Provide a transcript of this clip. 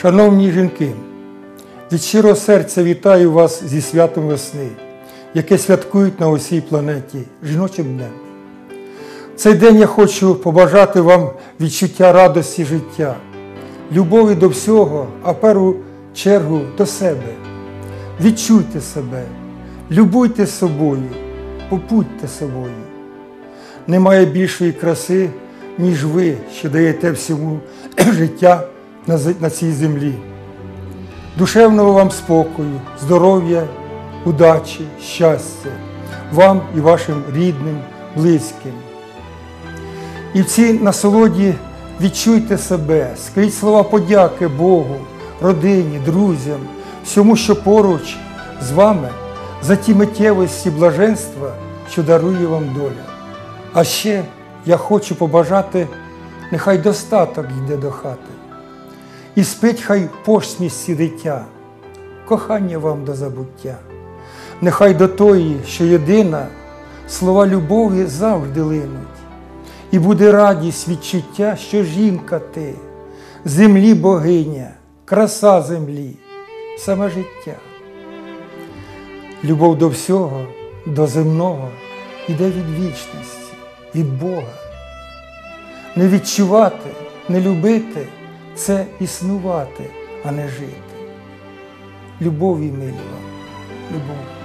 Шановні жінки, від щирого серця вітаю вас зі святом весни, яке святкують на усій планеті жіночим днем. Цей день я хочу побажати вам відчуття радості життя, любові до всього, а першу чергу до себе. Відчуйте себе, любуйте собою, попудьте собою. Немає більшої краси, ніж ви, що даєте всьому життя на цій землі. Душевного вам спокою, здоров'я, удачі, щастя, вам і вашим рідним, близьким. І в цій насолоді відчуйте себе, скажіть слова подяки Богу, родині, друзям, всьому, що поруч з вами, за ті миттєвості блаженства, що дарує вам доля. А ще я хочу побажати, нехай достаток йде до хати. І спить хай посмішці дитя, кохання вам до забуття. Нехай до тої, що єдина, слова любові завжди линуть. І буде радість відчуття, що жінка ти, землі богиня, краса землі, саме життя. Любов до всього, до земного іде від вічності, від Бога. Не відчувати, не любити це існувати, а не жити. Любові милі вам, любов.